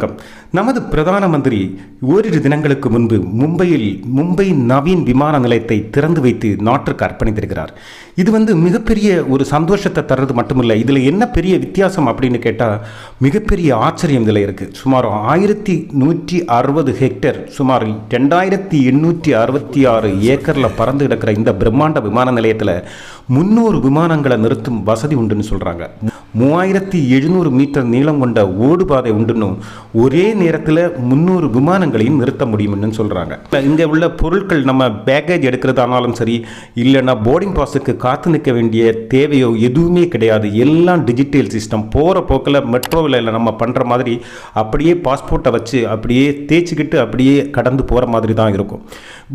வணக்கம். நமது பிரதான மந்திரி ஓரிரு தினங்களுக்கு முன்பு மும்பையில் மும்பை நவீன் விமான நிலையத்தை திறந்து வைத்து நாட்டிற்கு அர்ப்பணித்திருக்கிறார். இது வந்து மிகப்பெரிய ஒரு சந்தோஷத்தை தர்றது மட்டுமில்லை இதில் என்ன பெரிய வித்தியாசம் அப்படின்னு கேட்டால் மிகப்பெரிய ஆச்சரியம் இதில் இருக்குது சுமார் ஆயிரத்தி நூற்றி அறுபது ஹெக்டேர் சுமார் ரெண்டாயிரத்தி எண்ணூற்றி அறுபத்தி ஆறு ஏக்கரில் பறந்து கிடக்கிற இந்த பிரம்மாண்ட விமான நிலையத்தில் முன்னூறு விமானங்களை நிறுத்தும் வசதி உண்டுன்னு சொல்கிறாங்க மூவாயிரத்தி எழுநூறு மீட்டர் நீளம் கொண்ட ஓடுபாதை உண்டுன்னு ஒரே நேரத்தில் முந்நூறு விமானங்களையும் நிறுத்த முடியும்னு சொல்கிறாங்க இங்கே உள்ள பொருட்கள் நம்ம பேக்கேஜ் எடுக்கிறதானாலும் சரி இல்லைன்னா போர்டிங் பாஸுக்கு காத்து நிற்க வேண்டிய தேவையோ எதுவுமே கிடையாது. எல்லாம் டிஜிட்டல் சிஸ்டம் போகிற போக்கில் மெட்ரோவில் இல்லை நம்ம பண்ணுற மாதிரி அப்படியே பாஸ்போர்ட்டை வச்சு அப்படியே தேய்ச்சிக்கிட்டு அப்படியே கடந்து போகிற மாதிரி தான் இருக்கும்.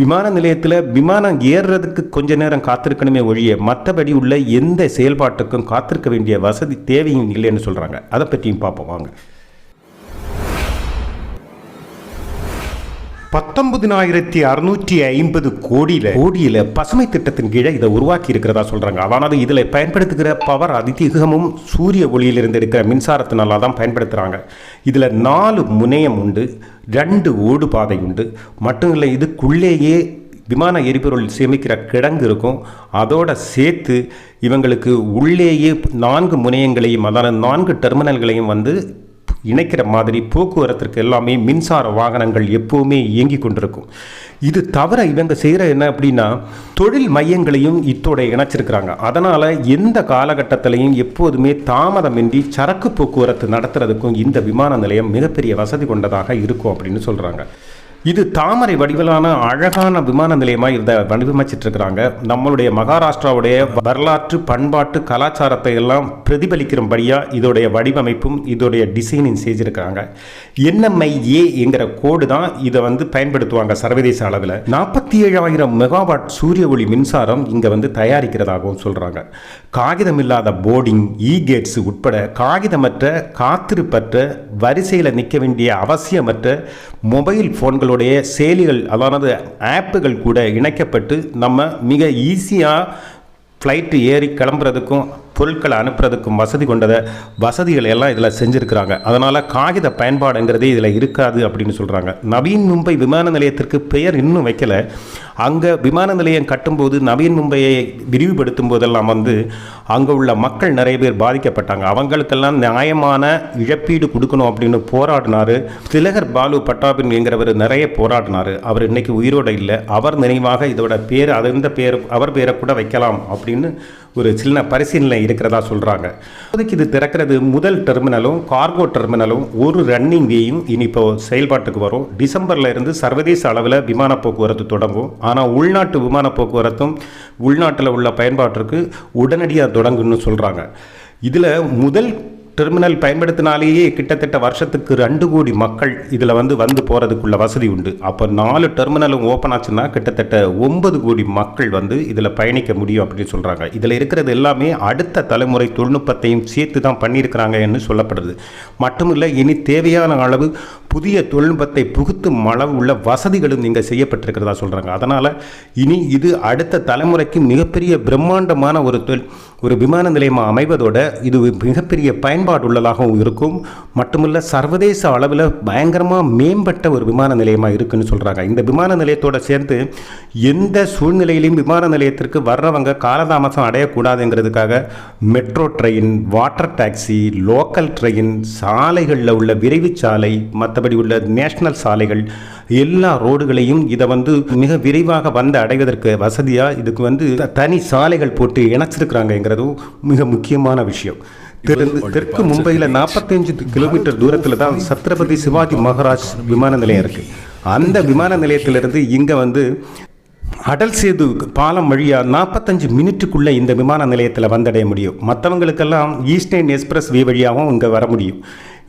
விமான நிலையத்தில் விமானம் ஏறுறதுக்கு கொஞ்ச நேரம் காத்திருக்கணுமே ஒழிய மற்றபடி உள்ள எந்த செயல்பாட்டுக்கும் காத்திருக்க வேண்டிய வசதி தேவையும் இல்லைன்னு சொல்கிறாங்க அதை பற்றியும் பார்ப்போம். வாங்க. பத்தொன்பதினாயிரத்தி அறுநூற்றி ஐம்பது கோடியில் கோடியில் பசுமை திட்டத்தின் கீழே இதை உருவாக்கி இருக்கிறதா சொல்கிறாங்க அதாவது இதில் பயன்படுத்துகிற பவர் அதிகமும் சூரிய ஒளியிலிருந்து எடுக்கிற மின்சாரத்தினால தான் பயன்படுத்துகிறாங்க இதில் நாலு முனையம் உண்டு ரெண்டு ஓடுபாதை உண்டு. மட்டும் இல்லை இதுக்குள்ளேயே விமான எரிபொருள் சேமிக்கிற கிடங்கு இருக்கும். அதோட சேர்த்து இவங்களுக்கு உள்ளேயே நான்கு முனையங்களையும் அதாவது நான்கு டெர்மினல்களையும் வந்து இணைக்கிற மாதிரி போக்குவரத்திற்கு எல்லாமே மின்சார வாகனங்கள் எப்போவுமே இயங்கி கொண்டிருக்கும். இது தவிர இவங்க செய்கிற என்ன அப்படின்னா தொழில் மையங்களையும் இத்தோட இணைச்சிருக்கிறாங்க. அதனால் எந்த காலகட்டத்திலையும் எப்போதுமே தாமதமின்றி சரக்கு போக்குவரத்து நடத்துறதுக்கும் இந்த விமான நிலையம் மிகப்பெரிய வசதி கொண்டதாக இருக்கும் அப்படின்னு சொல்கிறாங்க இது தாமரை வடிவிலான அழகான விமான நிலையமாக இதை வடிவமைச்சிட்டு இருக்கிறாங்க நம்மளுடைய மகாராஷ்டிராவுடைய வரலாற்று பண்பாட்டு கலாச்சாரத்தை எல்லாம் பிரதிபலிக்கிறபடியாக இதோடைய வடிவமைப்பும் இதோடைய டிசைனிங் செஞ்சுருக்காங்க என்எம்ஐ ஏ என்கிற கோடு தான் இதை வந்து பயன்படுத்துவாங்க சர்வதேச அளவில். நாற்பத்தி ஏழாயிரம் மெகாவாட் சூரிய ஒளி மின்சாரம் இங்கே வந்து தயாரிக்கிறதாகவும் சொல்கிறாங்க காகிதம் இல்லாத போர்டிங் இ கேட்ஸ் உட்பட காகிதமற்ற காத்திருப்பற்ற வரிசையில் நிற்க வேண்டிய அவசியமற்ற மொபைல் ஃபோன்கள் நம்மளுடைய செயலிகள் அதாவது ஆப்புகள் கூட இணைக்கப்பட்டு நம்ம மிக ஈஸியாக ஃப்ளைட்டு ஏறி கிளம்புறதுக்கும் பொருட்களை அனுப்புறதுக்கும் வசதி கொண்டதை வசதிகள் எல்லாம் இதில் செஞ்சுருக்கிறாங்க. அதனால் காகித பயன்பாடுங்கிறதே இதில் இருக்காது அப்படின்னு சொல்கிறாங்க நவீன் மும்பை விமான நிலையத்திற்கு பெயர் இன்னும் வைக்கலை. அங்கே விமான நிலையம் கட்டும்போது நவீன் மும்பையை விரிவுபடுத்தும் போதெல்லாம் வந்து அங்கே உள்ள மக்கள் நிறைய பேர் பாதிக்கப்பட்டாங்க. அவங்களுக்கெல்லாம் நியாயமான இழப்பீடு கொடுக்கணும் அப்படின்னு போராடினார். திலகர் பாலு பட்டாபின் என்கிறவர் நிறைய போராடினார். அவர் இன்னைக்கு உயிரோடு இல்லை. அவர் நினைவாக இதோட பேர் அது இந்த பேர் அவர் பேரை கூட வைக்கலாம் அப்படின்னு ஒரு சின்ன பரிசீலனை இருக்கிறதா சொல்கிறாங்க இப்போதைக்கு இது திறக்கிறது முதல் டெர்மினலும் கார்கோ டெர்மினலும் ஒரு ரன்னிங் வேயும் இனி இப்போ செயல்பாட்டுக்கு வரும். டிசம்பரில் இருந்து சர்வதேச அளவில் விமான போக்குவரத்து தொடங்கும். ஆனால் உள்நாட்டு விமான போக்குவரத்தும் உள்நாட்டில் உள்ள பயன்பாட்டிற்கு உடனடியாக தொடங்குன்னு சொல்கிறாங்க இதில் முதல் டெர்மினல் பயன்படுத்தினாலேயே கிட்டத்தட்ட வருஷத்துக்கு ரெண்டு கோடி மக்கள் இதில் வந்து வந்து போகிறதுக்குள்ள வசதி உண்டு. அப்போ நாலு டெர்மினலும் ஓப்பன் ஆச்சுன்னா கிட்டத்தட்ட ஒன்பது கோடி மக்கள் வந்து இதில் பயணிக்க முடியும் அப்படின்னு சொல்கிறாங்க இதில் இருக்கிறது எல்லாமே அடுத்த தலைமுறை தொழில்நுட்பத்தையும் சேர்த்து தான் பண்ணியிருக்கிறாங்கன்னு சொல்லப்படுது. மட்டுமில்லை இனி தேவையான அளவு புதிய தொழில்நுட்பத்தை புகுத்தும் அளவு உள்ள வசதிகளும் இங்கே செய்யப்பட்டிருக்கிறதா சொல்கிறாங்க அதனால் இனி இது அடுத்த தலைமுறைக்கு மிகப்பெரிய பிரம்மாண்டமான ஒரு தொழில் ஒரு விமான நிலையமாக அமைவதோட இது மிகப்பெரிய பயன்பாடு உள்ளதாகவும் இருக்கும். மட்டுமல்ல சர்வதேச அளவில் பயங்கரமாக மேம்பட்ட ஒரு விமான நிலையமாக இருக்குன்னு சொல்கிறாங்க இந்த விமான நிலையத்தோட சேர்ந்து எந்த சூழ்நிலையிலையும் விமான நிலையத்திற்கு வர்றவங்க காலதாமசம் அடையக்கூடாதுங்கிறதுக்காக metro train water taxi local train சாலைகளில் உள்ள விரைவு சாலை மற்றபடி உள்ள நேஷனல் சாலைகள் எல்லா ரோடுகளையும் இதை வந்து மிக விரைவாக வந்து அடைவதற்கு வசதியாக இதுக்கு வந்து தனி சாலைகள் போட்டு இணைச்சிருக்கிறாங்கங்கிறதும் மிக முக்கியமான விஷயம். தெற்கு மும்பையில் நாற்பத்தஞ்சு கிலோமீட்டர் தூரத்தில் தான் சத்ரபதி சிவாஜி மகாராஜ் விமான நிலையம் இருக்குது அந்த விமான நிலையத்திலிருந்து இங்கே வந்து அடல் சேது பாலம் வழியாக நாற்பத்தஞ்சு மினிட்டுக்குள்ளே இந்த விமான நிலையத்தில் வந்தடைய முடியும். மற்றவங்களுக்கெல்லாம் ஈஸ்டர்ன் எக்ஸ்பிரஸ் வே வழியாகவும் இங்கே வர முடியும்.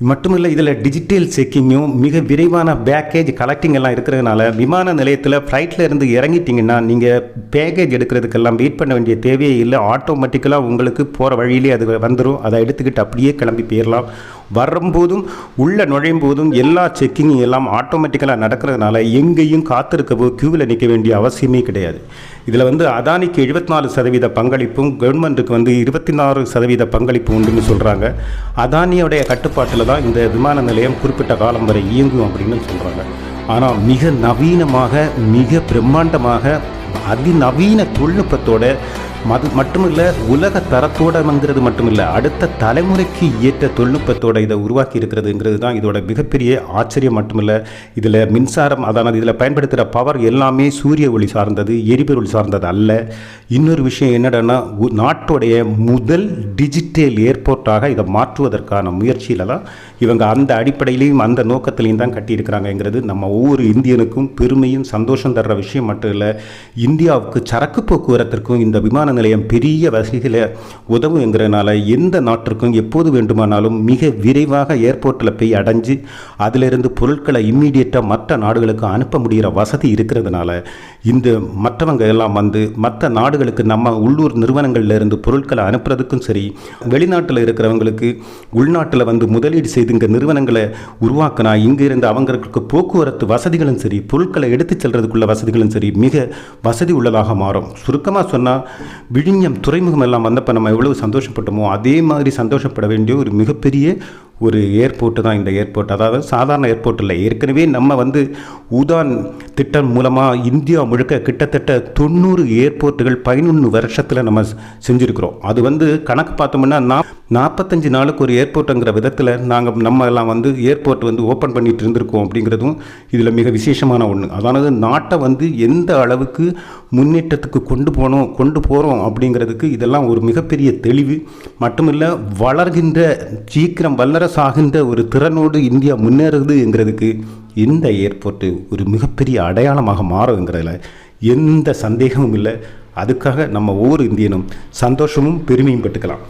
மட்டும் இல்லை இதில் டிஜிட்டல் செக்கிங்கும் மிக விரைவான பேக்கேஜ் கலெக்டிங் எல்லாம் இருக்கிறதுனால விமான நிலையத்தில் ஃப்ளைட்டில் இருந்து இறங்கிட்டிங்கன்னா நீங்கள் பேக்கேஜ் எடுக்கிறதுக்கெல்லாம் வெயிட் பண்ண வேண்டிய தேவையே இல்லை. ஆட்டோமேட்டிக்கலாக உங்களுக்கு போகிற வழியிலே அது வந்துடும் அதை எடுத்துக்கிட்டு அப்படியே கிளம்பி போயிடலாம் வரும்போதும் உள்ளே நுழையும் போதும் எல்லா செக்கிங்கும் எல்லாம் ஆட்டோமேட்டிக்கலாக நடக்கிறதுனால எங்கேயும் காத்திருக்கவோ க்யூவில் நிற்க வேண்டிய அவசியமே கிடையாது. இதில் வந்து அதானிக்கு எழுபத்தி நாலு சதவீத பங்களிப்பும் கவர்மெண்ட்டுக்கு வந்து இருபத்தி நாலு சதவீத பங்களிப்பு உண்டுன்னு சொல்கிறாங்க அதானியோடைய கட்டுப்பாட்டில் தான் இந்த விமான நிலையம் குறிப்பிட்ட காலம் வரை இயங்கும் அப்படின்னு சொல்கிறாங்க ஆனால் மிக நவீனமாக மிக பிரம்மாண்டமாக அதிநவீன தொழில்நுட்பத்தோட மது மட்டுமில்ல உலக தரத்தோட தரத்தோடங்கிறது மட்டுமில்ல அடுத்த தலைமுறைக்கு ஏற்ற தொழில்நுட்பத்தோட இதை உருவாக்கி இருக்கிறதுங்கிறது தான் இதோட மிகப்பெரிய ஆச்சரியம் மட்டுமில்ல. இதில் மின்சாரம் அதானது இதில் பயன்படுத்துகிற பவர் எல்லாமே சூரிய ஒளி சார்ந்தது எரிபொருள் சார்ந்தது அல்ல. இன்னொரு விஷயம் என்னடான்னா உ- நாட்டுடைய முதல் டிஜிட்டல் ஏர்போர்ட்டாக இதை மாற்றுவதற்கான முயற்சியில தான் இவங்க அந்த அடிப்படையிலையும் அந்த நோக்கத்திலையும் தான் கட்டியிருக்கிறாங்கங்கிறது நம்ம ஒவ்வொரு இந்தியனுக்கும் பெருமையும் சந்தோஷம் தர்ற விஷயம் மட்டும் இல்லை இந்தியாவுக்கு சரக்கு போக்குவரத்திற்கும் இந்த விமான நிலையம் பெரிய வசதிகளை உதவுங்கிறனால எந்த நாட்டிற்கும் எப்போது வேண்டுமானாலும் மிக விரைவாக ஏர்போர்ட்டில் போய் அடைஞ்சு அதிலிருந்து பொருட்களை இம்மீடியட்டாக மற்ற நாடுகளுக்கு அனுப்ப முடிகிற வசதி இருக்கிறதுனால இந்த மற்றவங்க எல்லாம் வந்து மற்ற நாடுகளுக்கு நம்ம உள்ளூர் நிறுவனங்களில் இருந்து பொருட்களை அனுப்புறதுக்கும் சரி வெளிநாட்டில் இருக்கிறவங்களுக்கு உள்நாட்டில் வந்து முதலீடு செய்து இங்கே நிறுவனங்களை உருவாக்கினா இங்கே இருந்து அவங்களுக்கு போக்குவரத்து வசதிகளும் சரி பொருட்களை எடுத்துச் செல்றதுக்குள்ள வசதிகளும் சரி மிக வசதி உள்ளதாக மாறும். சுருக்கமாக சொன்னால் விழிஞம் துறைமுகம் எல்லாம் வந்தப்போ நம்ம எவ்வளவு சந்தோஷப்பட்டோமோ அதே மாதிரி சந்தோஷப்பட வேண்டிய ஒரு மிகப்பெரிய ஒரு ஏர்போர்ட்டு தான் இந்த ஏர்போர்ட். அதாவது சாதாரண ஏர்போர்ட் இல்லை. ஏற்கனவே நம்ம வந்து உதான் திட்டம் மூலமாக இந்தியா முழுக்க கிட்டத்தட்ட தொண்ணூறு ஏர்போர்ட்டுகள் பதினொன்று வருஷத்தில் நம்ம செஞ்சுருக்கிறோம். அது வந்து கணக்கு பார்த்தோம்னா நா நாற்பத்தஞ்சு நாளுக்கு ஒரு ஏர்போர்ட்டுங்கிற விதத்தில் நாங்கள் நம்ம எல்லாம் வந்து ஏர்போர்ட் வந்து ஓப்பன் பண்ணிட்டு இருந்திருக்கோம் அப்படிங்கிறதும் இதில் மிக விசேஷமான ஒன்று அதானது நாட்டை வந்து எந்த அளவுக்கு முன்னேற்றத்துக்கு கொண்டு போனோம் கொண்டு போகிறோம் அப்படிங்கிறதுக்கு இதெல்லாம் ஒரு மிகப்பெரிய தெளிவு. மட்டுமில்ல வளர்கின்ற சீக்கிரம் வல்லரசாகின்ற ஒரு திறனோடு இந்தியா முன்னேறுதுங்கிறதுக்கு இந்த ஏர்போர்ட்டு ஒரு மிகப்பெரிய அடையாளமாக மாறுங்கிறதுல எந்த சந்தேகமும் இல்லை. அதுக்காக நம்ம ஒவ்வொரு இந்தியனும் சந்தோஷமும் பெருமையும் பெற்றுக்கலாம்.